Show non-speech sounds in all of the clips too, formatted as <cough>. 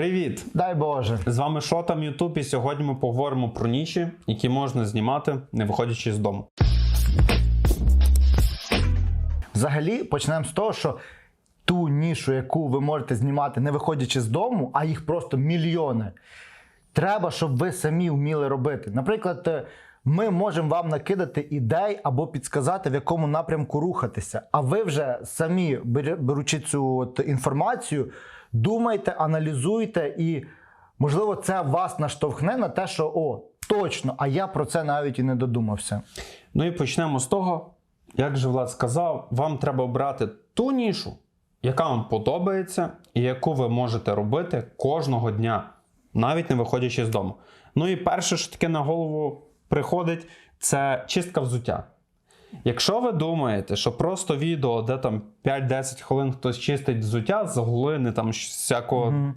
Привіт! Дай Боже. З вами Шотам Ютуб, і сьогодні ми поговоримо про ніші, які можна знімати, не виходячи з дому. Взагалі почнемо з того, що ту нішу, яку ви можете знімати, не виходячи з дому, а їх просто мільйони. Треба, щоб ви самі вміли робити. Наприклад, е, ми можемо вам накидати ідей або підсказати, в якому напрямку рухатися. А ви вже самі, беручи цю от інформацію, думайте, аналізуйте, і можливо, це вас наштовхне на те, що о, точно, а я про це навіть і не додумався. Ну і почнемо з того, як же Влад сказав, вам треба обрати ту нішу, яка вам подобається, і яку ви можете робити кожного дня, навіть не виходячи з дому. Ну і перше, що таке на голову приходить, це чистка взуття. Якщо ви думаєте, що просто відео, де там 5-10 хвилин хтось чистить взуття з глини, там всякого,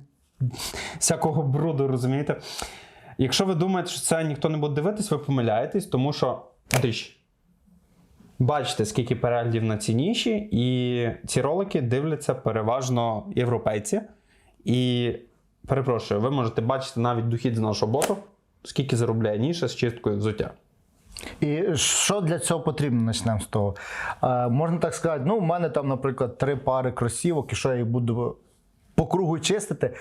всякого бруду, розумієте? Якщо ви думаєте, що це ніхто не буде дивитись, ви помиляєтесь, тому що диш. Бачите, скільки переглядів на ці ніші, і ці ролики дивляться переважно європейці. І перепрошую, ви можете бачити навіть дохід з нашого боту, скільки заробляє ніша з чисткою взуття. І що для цього потрібно? Почнемо з того. Е, можна так сказати, ну, у мене там, наприклад, три пари кросівок, і що я їх буду по кругу чистити.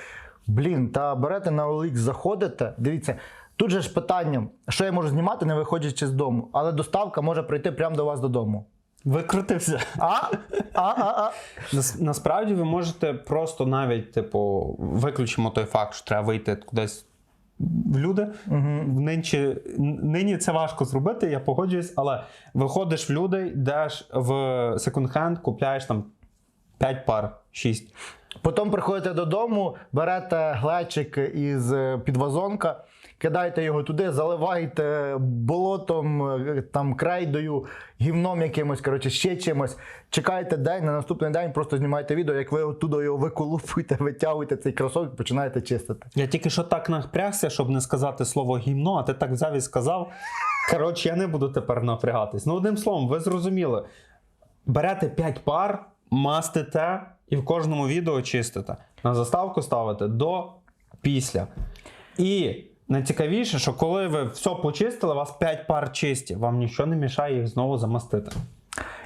Блін, та берете на OLX, заходите. Дивіться, тут же ж питання, що я можу знімати, не виходячи з дому, але доставка може прийти прямо до вас додому. Викрутився. А? А, а, а. Нас, насправді ви можете просто навіть, типу, виключимо той факт, що треба вийти кудись люди. В Нинчі, нині це важко зробити, я погоджуюсь, але виходиш в люди, йдеш в секонд-хенд, купляєш там 5 пар, 6. Потім приходите додому, берете глечик із е, підвазонка, кидаєте його туди, заливаєте болотом, е, там крейдою, гівном якимось, коротше, ще чимось. Чекаєте день, на наступний день просто знімаєте відео, як ви оттуда його виколупуєте, витягуєте цей кросовок, починаєте чистити. Я тільки що так напрягся, щоб не сказати слово гімно, а ти так взяв і сказав. Коротше, я не буду тепер напрягатись. Ну, одним словом, ви зрозуміли. Берете 5 пар, мастите і в кожному відео чистите. На заставку ставите до після. І найцікавіше, що коли ви все почистили, у вас 5 пар чисті. Вам нічого не мішає їх знову замастити.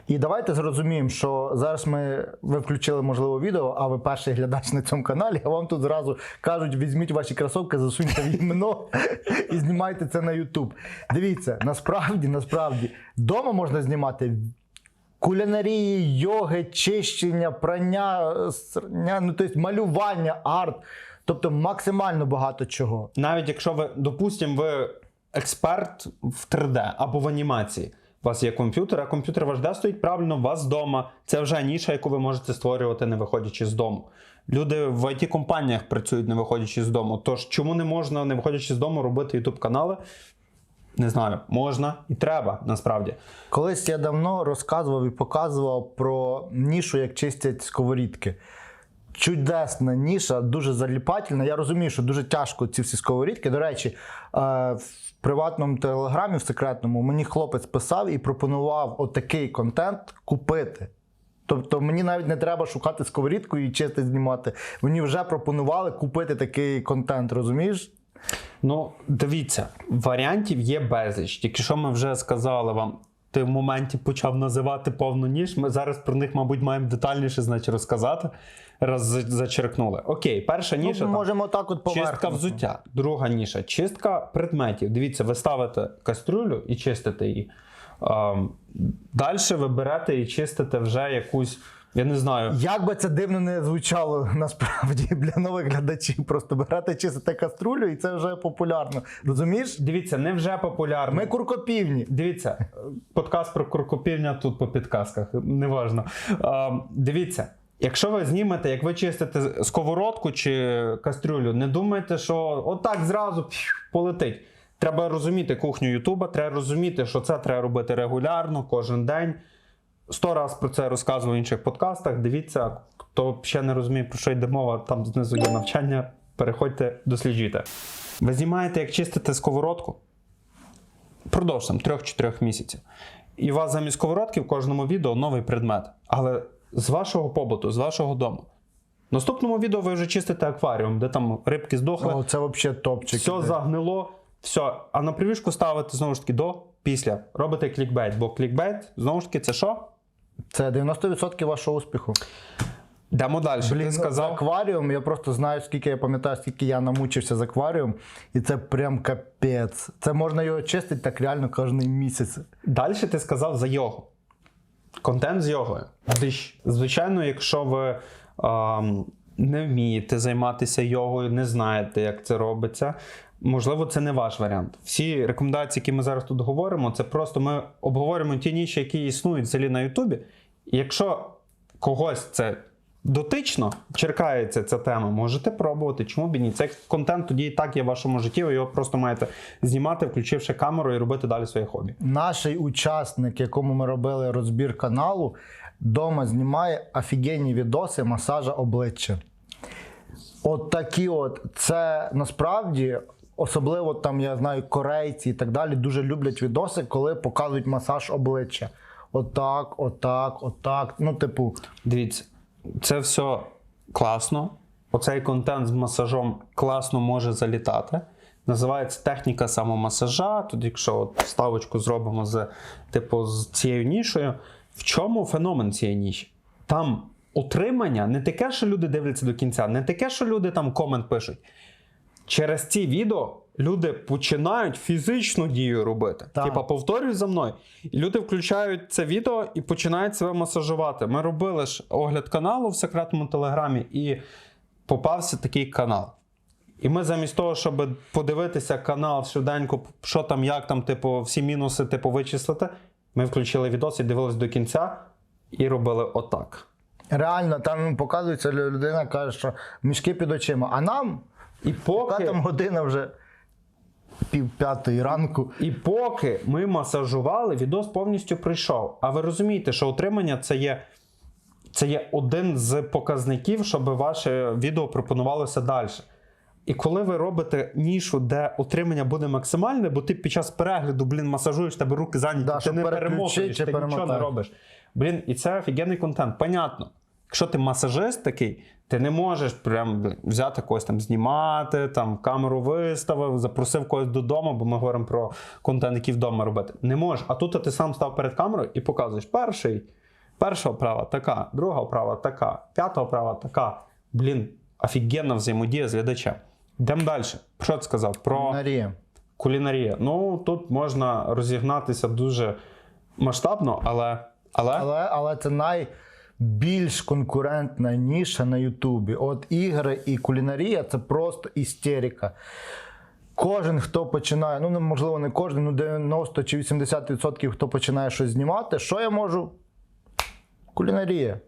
І давайте зрозуміємо, що зараз ми ви включили можливо відео, а ви перший глядач на цьому каналі, а вам тут зразу кажуть: візьміть ваші кросовки, засуньте в імено <laughs> і знімайте це на YouTube. Дивіться, насправді, насправді, вдома можна знімати кулінарії, йоги, чищення, прання, ну тобто малювання, арт. Тобто максимально багато чого. Навіть якщо ви, допустимо, ви експерт в 3D або в анімації. У вас є комп'ютер, а комп'ютер ваш де стоїть правильно, у вас вдома. Це вже ніша, яку ви можете створювати, не виходячи з дому. Люди в it компаніях працюють, не виходячи з дому. Тож, чому не можна, не виходячи з дому, робити youtube канали? Не знаю, можна і треба насправді. Колись я давно розказував і показував про нішу, як чистять сковорідки. Чудесна ніша, дуже заліпательна. Я розумію, що дуже тяжко ці всі сковорідки. До речі, е, в приватному телеграмі, в секретному, мені хлопець писав і пропонував отакий контент купити. Тобто мені навіть не треба шукати сковорідку і чисто знімати. Мені вже пропонували купити такий контент, розумієш? Ну, дивіться, варіантів є безліч. Тільки що ми вже сказали вам, ти в моменті почав називати повну ніж. Ми зараз про них, мабуть, маємо детальніше значить, розказати. Раз зачеркнули. Окей, перша ніша. ну, там, можемо так от Чистка взуття. Друга ніша чистка предметів. Дивіться, ви ставите кастрюлю і чистите її. Ем, Далі ви берете і чистите вже якусь, я не знаю. Як би це дивно не звучало насправді <laughs> для нових глядачів, просто берете чистите каструлю, і це вже популярно. Розумієш? Дивіться, не вже популярно. Ми куркопівні. Дивіться, подкаст про куркопівня тут по підказках, неважно. Ем, Дивіться. Якщо ви знімете, як ви чистите сковородку чи кастрюлю, не думайте, що отак зразу пф, полетить. Треба розуміти кухню Ютуба, треба розуміти, що це треба робити регулярно, кожен день. Сто раз про це розказував в інших подкастах. Дивіться, хто ще не розуміє, про що йде мова, там знизу є навчання. Переходьте, досліджуйте. Ви знімаєте, як чистити сковородку продовж там 3-4 місяців. І у вас замість сковородки в кожному відео новий предмет. Але з вашого побуту, з вашого дому. В наступному відео ви вже чистите акваріум, де там рибки здохли, О, це взагалі топчик. все загнило, все. А на привішку ставите знову ж таки до, після. Робите клікбейт, бо клікбейт, знову ж таки, це що? Це 90% вашого успіху. Йдемо далі. Блін, Ти ну, сказав. акваріум, я просто знаю, скільки я пам'ятаю, скільки я намучився з акваріум, і це прям капець. Це можна його чистити так реально кожен місяць. Далі ти сказав за йогу. Контент з йогою. Звичайно, якщо ви ам, не вмієте займатися йогою, не знаєте, як це робиться. Можливо, це не ваш варіант. Всі рекомендації, які ми зараз тут говоримо, це просто ми обговорюємо ті ніші, які існують взагалі на Ютубі. Якщо когось це дотично черкається ця тема, можете пробувати. Чому б ні? Цей контент тоді і так є в вашому житті. Ви його просто маєте знімати, включивши камеру і робити далі своє хобі. Наш учасник, якому ми робили розбір каналу, вдома знімає офігенні відоси масажа обличчя. От такі от, це насправді, особливо там, я знаю, корейці і так далі, дуже люблять відоси, коли показують масаж обличчя. Отак, отак, отак. Ну, типу, Дивіться, це все класно. Оцей контент з масажом класно може залітати. Називається техніка самомасажа. Тут, якщо от ставочку зробимо з, типу, з цією нішою, в чому феномен цієї ніші? Там утримання не таке, що люди дивляться до кінця, не таке, що люди там комент пишуть. Через ці відео люди починають фізичну дію робити. Так. Типа, повторюй за мною. І люди включають це відео і починають себе масажувати. Ми робили ж огляд каналу в секретному телеграмі, і попався такий канал. І ми замість того, щоб подивитися канал швиденько, що там, як там, типу, всі мінуси, типу, вичислити, ми включили відос і дивились до кінця і робили отак. реально, там показується лю- людина, каже, що мішки під очима. А нам, І яка там година вже пів п'ятої ранку. І поки ми масажували, відос повністю прийшов. А ви розумієте, що утримання це є, це є один з показників, щоб ваше відео пропонувалося далі. І коли ви робите нішу, де утримання буде максимальне, бо ти під час перегляду, блін, масажуєш, тебе руки зайняті, Да, ти не перемотуєш, ти нічого не робиш. Блін, і це офігенний контент. Понятно. Якщо ти масажист такий, ти не можеш прям взяти когось там знімати, там камеру виставив, запросив когось додому, бо ми говоримо про контент, який вдома робити. Не можеш. А тут ти сам став перед камерою і показуєш перший, перша оправа така, друга оправа така, п'ята оправа така. Блін, офігенна взаємодія з глядачем. Йдемо далі. Що ти сказав? Про Марія. кулінарія. Ну, тут можна розігнатися дуже масштабно, але. але... Але, але це найбільш конкурентна ніша на Ютубі. От ігри і кулінарія це просто істерика. Кожен, хто починає, ну можливо, не кожен, ну 90 чи 80% хто починає щось знімати, що я можу? Кулінарія.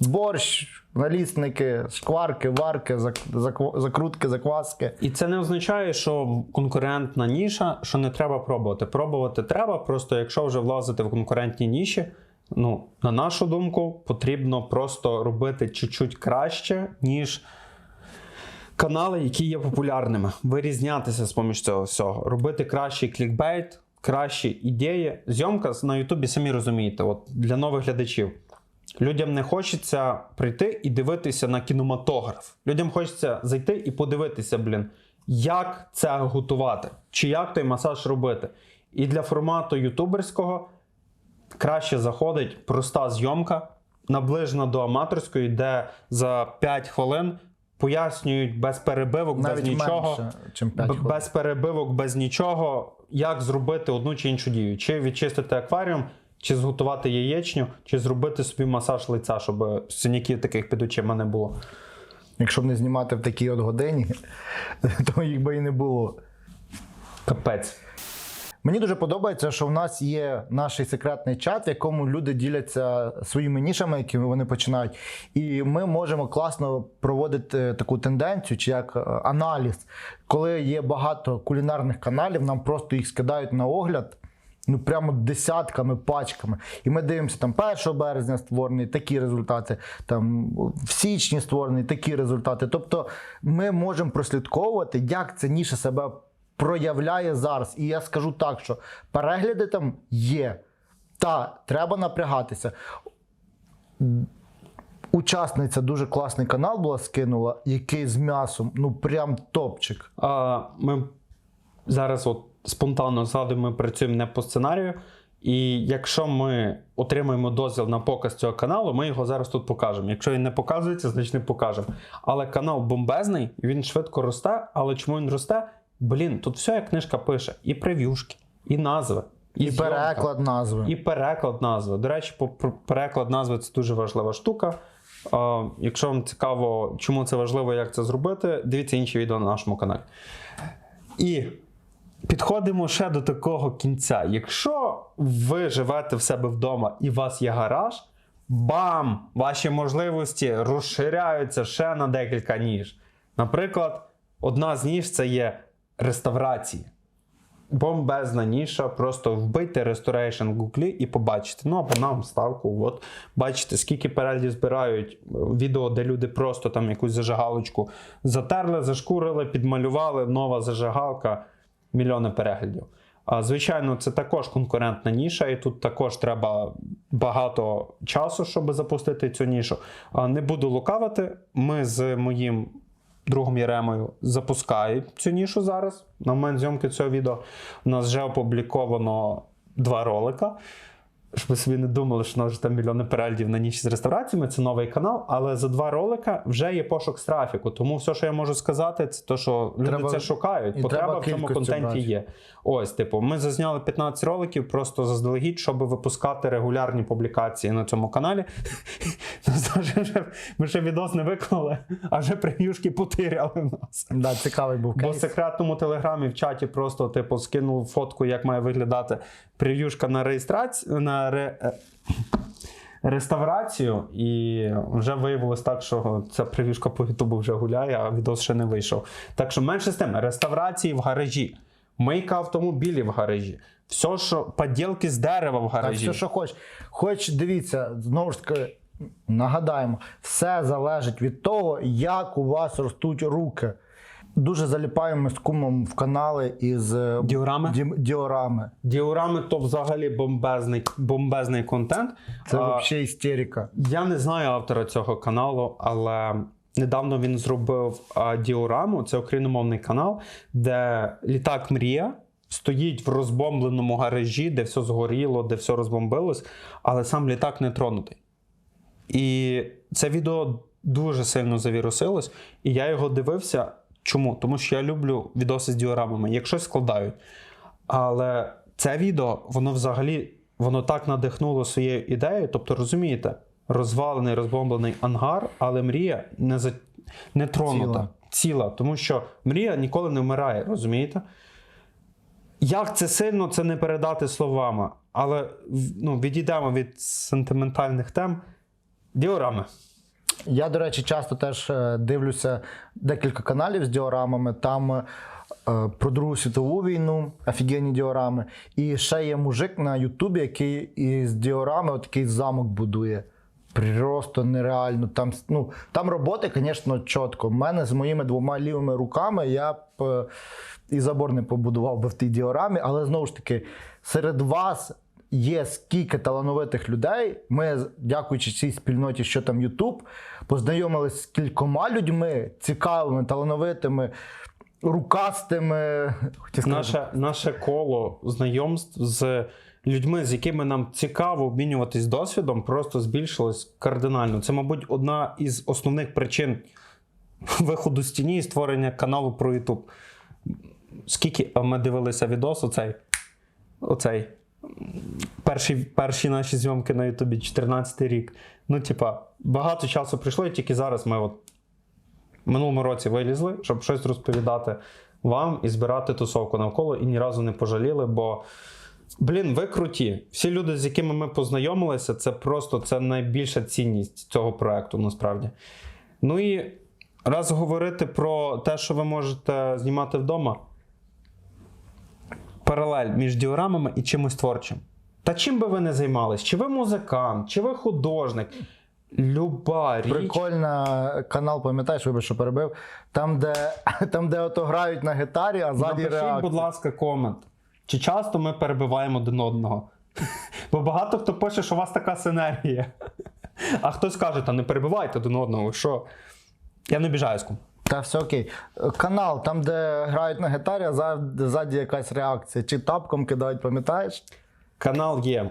Борщ, налісники, шкварки, варки, зак- зак- закрутки, закваски. І це не означає, що конкурентна ніша, що не треба пробувати. Пробувати треба, просто якщо вже влазити в конкурентні ніші, ну, на нашу думку, потрібно просто робити чуть-чуть краще, ніж канали, які є популярними. Вирізнятися з поміж цього всього. Робити кращий клікбейт, кращі ідеї. Зйомка на Ютубі, самі розумієте, от для нових глядачів. Людям не хочеться прийти і дивитися на кінематограф. Людям хочеться зайти і подивитися, блін, як це готувати, чи як той масаж робити. І для формату ютуберського краще заходить проста зйомка, наближена до аматорської, де за 5 хвилин пояснюють без перебивок, без нічого. менше, чим 5 хвилин. без перебивок, без нічого, як зробити одну чи іншу дію. Чи відчистити акваріум, чи зготувати яєчню, чи зробити собі масаж лиця, щоб синяків таких під очима не було. Якщо б не знімати в такій от годині, <laughs> то їх би і не було. Капець. Мені дуже подобається, що в нас є наш секретний чат, в якому люди діляться своїми нішами, які вони починають. І ми можемо класно проводити таку тенденцію, чи як е, аналіз, коли є багато кулінарних каналів, нам просто їх скидають на огляд. Ну, прямо десятками, пачками. І ми дивимося, там 1 березня створений такі результати, там в січні створений такі результати. Тобто ми можемо прослідковувати, як ця ніша себе проявляє зараз. І я скажу так, що перегляди там є. Та, треба напрягатися. Учасниця дуже класний канал була скинула, який з м'ясом, ну прям топчик. А, ми зараз от спонтанно згадуємо, ми працюємо не по сценарію. І якщо ми отримаємо дозвіл на показ цього каналу, ми його зараз тут покажемо. Якщо він не показується, значить не покажемо. Але канал бомбезний, він швидко росте. Але чому він росте? Блін, тут все як книжка пише: і прев'юшки, і назви, і, І переклад назви. і переклад назви. До речі, переклад назви це дуже важлива штука. А, якщо вам цікаво, чому це важливо, як це зробити, дивіться інші відео на нашому каналі. І підходимо ще до такого кінця. Якщо ви живете в себе вдома і у вас є гараж, бам! Ваші можливості розширяються ще на декілька ніж. Наприклад, одна з ніж це є реставрації. Бомбезна ніша, просто вбийте Restoration в і побачите. Ну або нам ставку. От бачите, скільки переглядів збирають е, відео, де люди просто там якусь зажигалочку затерли, зашкурили, підмалювали, нова зажигалка, мільйони переглядів. А звичайно, це також конкурентна ніша, і тут також треба багато часу, щоб запустити цю нішу. Не буду лукавити. Ми з моїм другом Єремою запускають цю нішу зараз. На момент зйомки цього відео у нас вже опубліковано два ролика. Щоб ви собі не думали, що у нас вже там мільйони переглядів на ніч з реставраціями, це новий канал, але за два ролика вже є пошук з трафіку. Тому все, що я можу сказати, це те, що люди Треба- це шукають. Потреба треба в цьому контенті брати. є. Ось, типу, ми зазняли 15 роликів просто заздалегідь, щоб випускати регулярні публікації на цьому каналі. <laughs> Ми ще відос не виклали, а вже прев'юшки потеряли в нас. Да, цікавий був Бо в секретному телеграмі в чаті просто типу скинув фотку, як має виглядати прев'юшка на реєстрацію на ре... е, реставрацію, і вже виявилось так, що ця прев'юшка по Ютубу вже гуляє, а відос ще не вийшов. Так що менше з тим, реставрації в гаражі, мийка автомобілів в гаражі, все, що поділки з дерева в Так, гаражі. все, що хоч. Хоч дивіться, знову ж таки, нагадаємо, все залежить від того, як у вас ростуть руки. Дуже заліпаємо з кумом в канали із е, Діорами? дім- діорами. Діорами то взагалі бомбезний, бомбезний контент. Це А, взагалі істерика. Я не знаю автора цього каналу, але недавно він зробив а, діораму. Це україномовний канал, де літак Мрія стоїть в розбомбленому гаражі, де все згоріло, де все розбомбилось, але сам літак не тронутий. І це відео дуже сильно завірусилось, і я його дивився. Чому? Тому що я люблю відоси з діорамами, як щось складають. Але це відео, воно взагалі воно так надихнуло своєю ідеєю. Тобто, розумієте, розвалений, розбомблений ангар, але мрія не, за... не тронута, Ціла. ціла. Тому що мрія ніколи не вмирає, розумієте? Як це сильно, це не передати словами. Але ну, відійдемо від сентиментальних тем. Діорами. Я, до речі, часто теж е, дивлюся декілька каналів з діорамами. Там е, про Другу світову війну, офігенні діорами. І ще є мужик на Ютубі, який із діорами от такий замок будує. Просто нереально. Там, ну, там роботи, звісно, чітко. У мене з моїми двома лівими руками я б е, і забор не побудував би в тій діорамі, але знову ж таки, серед вас є скільки талановитих людей. Ми, дякуючи цій спільноті, що там Ютуб, познайомилися з кількома людьми цікавими, талановитими, рукастими. Наше, наше коло знайомств з людьми, з якими нам цікаво обмінюватись досвідом, просто збільшилось кардинально. Це, мабуть, одна із основних причин <laughs> виходу з тіні і створення каналу про YouTube. Скільки ми дивилися відос, оцей, оцей перші, перші наші зйомки на Ютубі, 14 рік. Ну, типа, багато часу прийшло, і тільки зараз ми от в минулому році вилізли, щоб щось розповідати вам і збирати тусовку навколо, і ні разу не пожаліли, бо. Блін, ви круті. Всі люди, з якими ми познайомилися, це просто це найбільша цінність цього проекту, насправді. Ну і раз говорити про те, що ви можете знімати вдома, паралель між діорамами і чимось творчим. Та чим би ви не займались? Чи ви музикант, чи ви художник? Люба річ. Прикольна канал, пам'ятаєш, вибач, що перебив. Там, де, <laughs> там, де ото грають на гітарі, а ззаді Напишіть, будь ласка, комент. Чи часто ми перебиваємо один одного? <laughs> Бо багато хто пише, що у вас така синергія. <laughs> А хтось каже, та не перебивайте один одного, що? Я не обіжаюсь. кум. Та все окей. Канал, там, де грають на гітарі, а за- ззаді якась реакція. Чи тапком кидають, пам'ятаєш? Канал є. Е,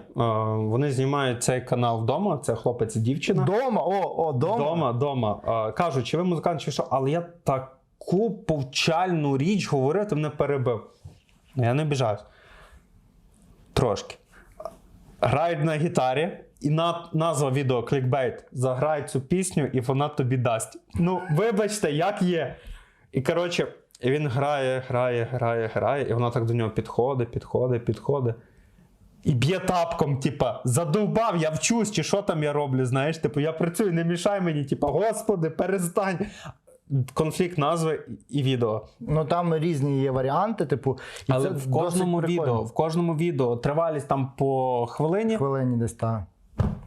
Вони знімають цей канал вдома. Це хлопець і дівчина. Дома, о, о, дома. Дома, дома. Е, Кажуть, чи ви музикант, чи що, але я таку повчальну річ говорив, ти мене перебив. Я не обіжаюсь. Трошки. Грають на гітарі, і на, назва відео клікбейт. Заграй цю пісню, і вона тобі дасть. Ну, вибачте, як є. І коротше, він грає, грає, грає, грає, і вона так до нього підходить, підходить, підходить. І б'є тапком, типа, задовбав, я вчусь, чи що там я роблю, знаєш, типу, я працюю, не мішай мені, типа, господи, перестань. Конфлікт назви і відео. Ну там різні є варіанти, типу. І Але це в кожному відео, в кожному відео тривалість там по хвилині, хвилині десь так.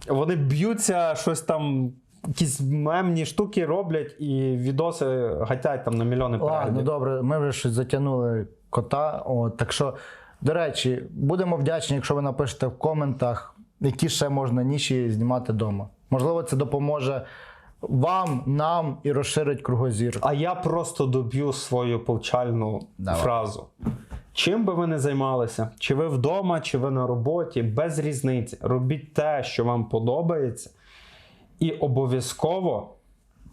Вони б'ються, щось там, якісь мемні штуки роблять, і відоси гатять там на мільйони Ладно, переглядів. добре, ми вже щось затягнули кота. От, так що, до речі, будемо вдячні, якщо ви напишете в коментах, які ще можна ніші знімати вдома. Можливо, це допоможе вам, нам і розширить кругозір. А я просто доб'ю свою повчальну Давай. фразу. Чим би ви не займалися, чи ви вдома, чи ви на роботі, без різниці. Робіть те, що вам подобається, і обов'язково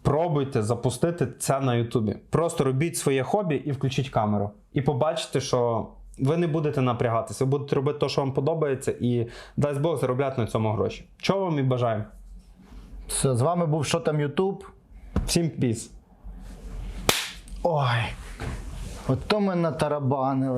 пробуйте запустити це на Ютубі. Просто робіть своє хобі і включіть камеру. І побачите, що ви не будете напрягатися, ви будете робити те, що вам подобається, і дасть Бог заробляти на цьому гроші. Чого вам і бажаємо? Все, з вами був що там Ютуб. Всім піс! Ой. Ото ми натарабанили.